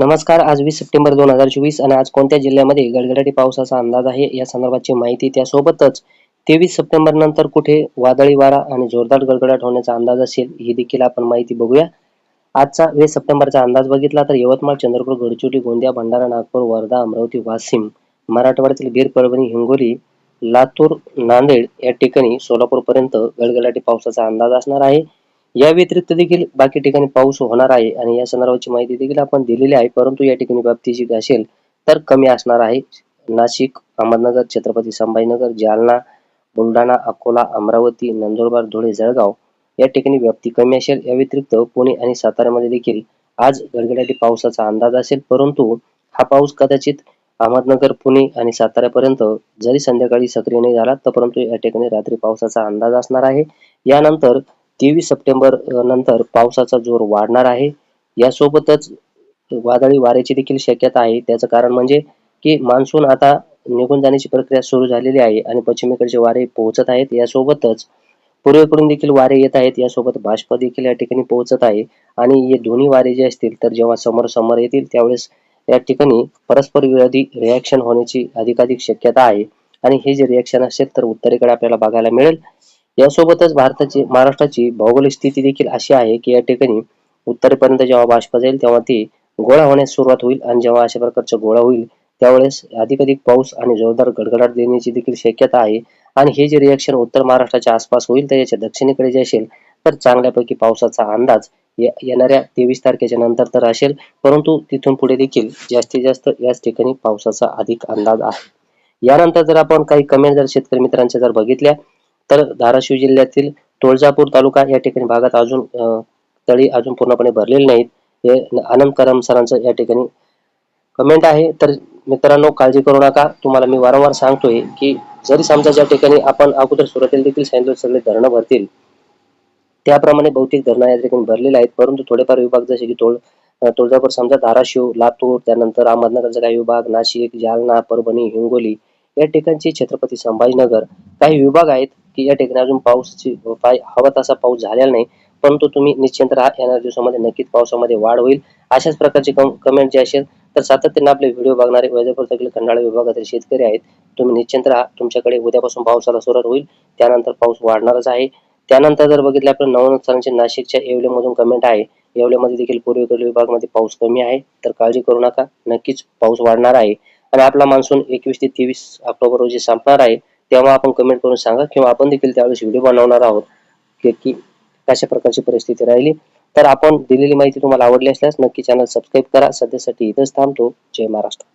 नमस्कार आज वीस सप्टेंबर दोन हजार चोवीस आणि आज कोणत्या जिल्ह्यामध्ये गडगडाटी पावसाचा अंदाज आहे या संदर्भाची माहिती त्यासोबतच तेवीस सप्टेंबर नंतर कुठे वादळी वारा आणि जोरदार गडगडाट होण्याचा अंदाज असेल ही देखील आपण माहिती बघूया. आजचा वीस सप्टेंबरचा अंदाज बघितला तर यवतमाळ चंद्रपूर गडचिरोली गोंदिया भंडारा नागपूर वर्धा अमरावती वाशिम मराठवाड्यातील बीर परभणी हिंगोली लातूर नांदेड या ठिकाणी सोलापूर पर्यंत गडगडाटी पावसाचा अंदाज असणार आहे. या व्यतिरिक्त देखील बाकी ठिकाणी पाऊस होणार आहे आणि या संदर्भाची माहिती देखील आपण दिलेली आहे. परंतु या ठिकाणी व्याप्ती जी असेल तर कमी असणार आहे. नाशिक अहमदनगर छत्रपती संभाजीनगर जालना बुलढाणा अकोला अमरावती नंदुरबार धुळे जळगाव या ठिकाणी व्याप्ती कमी असेल. या व्यतिरिक्त पुणे आणि साताऱ्यामध्ये देखील आज गडगडाटी पावसाचा अंदाज असेल. परंतु हा पाऊस कदाचित अहमदनगर पुणे आणि साताऱ्यापर्यंत जरी संध्याकाळी सक्रिय नाही झाला तर परंतु या ठिकाणी रात्री पावसाचा अंदाज असणार आहे. यानंतर तेवीस सप्टेंबर नंतर पावसाचा जोर वाढणार आहे. यासोबतच वादळी वाऱ्याची देखील शक्यता आहे. त्याचं कारण म्हणजे की मान्सून आता निघून जाण्याची प्रक्रिया सुरू झालेली आहे आणि पश्चिमेकडचे वारे पोहोचत आहेत. यासोबतच पूर्वेकडून देखील वारे येत आहेत. यासोबत बाष्प देखील या ठिकाणी पोहोचत आहे आणि हे दोन्ही वारे जे असतील तर जेव्हा समोर समोर येतील त्यावेळेस या ठिकाणी परस्पर विरोधी रिॲक्शन होण्याची अधिकाधिक शक्यता आहे. आणि हे जे रिॲक्शन असेल तर उत्तरेकडे आपल्याला बघायला मिळेल. यासोबतच भारताची महाराष्ट्राची भौगोलिक स्थिती देखील अशी आहे की या ठिकाणी उत्तरेपर्यंत जेव्हा बाष्प जाईल तेव्हा ती गोळा होण्यास सुरुवात होईल आणि जेव्हा अशा प्रकारचा गोळा होईल त्यावेळेस अधिकाधिक पाऊस आणि जोरदार गडगडाट देण्याची देखील शक्यता आहे. आणि हे जे रिएक्शन उत्तर महाराष्ट्राच्या आसपास होईल तर याच्या दक्षिणेकडे जे असेल तर चांगल्यापैकी पावसाचा अंदाज येणाऱ्या तेवीस तारखेच्या नंतर तर असेल. परंतु तिथून पुढे देखील जास्तीत जास्त याच ठिकाणी पावसाचा अधिक अंदाज आहे. यानंतर जर आपण काही कमेंट जर शेतकरी मित्रांच्या जर बघितल्या तर धाराशिव जिल्ह्यातील तुळजापूर तालुका या ठिकाणी भागात अजून तळी अजून पूर्णपणे भरलेले नाहीत. हे आनंद करम सरांचं या ठिकाणी कमेंट आहे. तर मित्रांनो काळजी करू नका. तुम्हाला मी वारंवार सांगतोय की जरी समजा ज्या ठिकाणी आपण अगोदर सुरुवातीला देखील सांगितलं सगळे धरणं भरतील. त्याप्रमाणे बहुतेक धरणं या ठिकाणी भरलेले आहेत. परंतु थोडेफार विभाग जसे की तोळ तुळजापूर समजा धाराशिव लातूर त्यानंतर अहमदनगरचा काही विभाग नाशिक जालना परभणी हिंगोली या ठिकाणचे छत्रपती संभाजीनगर काही विभाग आहेत. की या ठिकाणी अजून पाऊसची पाय हवा तसा पाऊस झालेला नाही. परंतु तुम्ही निश्चिंत राहा येणाऱ्या दिवसामध्ये नक्कीच पावसामध्ये वाढ होईल. अशाच प्रकारचे कमेंट जे असेल तर सातत्याने आपले व्हिडिओ बघणारे वैजापूर खंडाळा विभागातील शेतकरी आहेत. तुम्ही निश्चिंत राहा तुमच्याकडे उद्यापासून पावसाला सुरुवात होईल. त्यानंतर पाऊस वाढणारच आहे. त्यानंतर जर बघितलं आपण नवनाथ सरांचे नाशिकच्या येवलेमधून कमेंट आहे. येवलेमध्ये देखील पूर्वेकडील विभागामध्ये पाऊस कमी आहे. तर काळजी करू नका. नक्कीच पाऊस वाढणार आहे. आणि आपला मान्सून एकवीस ते तेवीस ऑक्टोबर रोजी संपणार आहे. तेव्हा आपण कमेंट करून सांगा किंवा आपण देखील त्यावेळेस व्हिडिओ बनवणार आहोत की की कशा प्रकारची परिस्थिती राहिली. तर आपण दिलेली माहिती तुम्हाला आवडली असल्यास नक्की चॅनल सबस्क्राईब करा. सध्यासाठी इथंच थांबतो. जय महाराष्ट्र.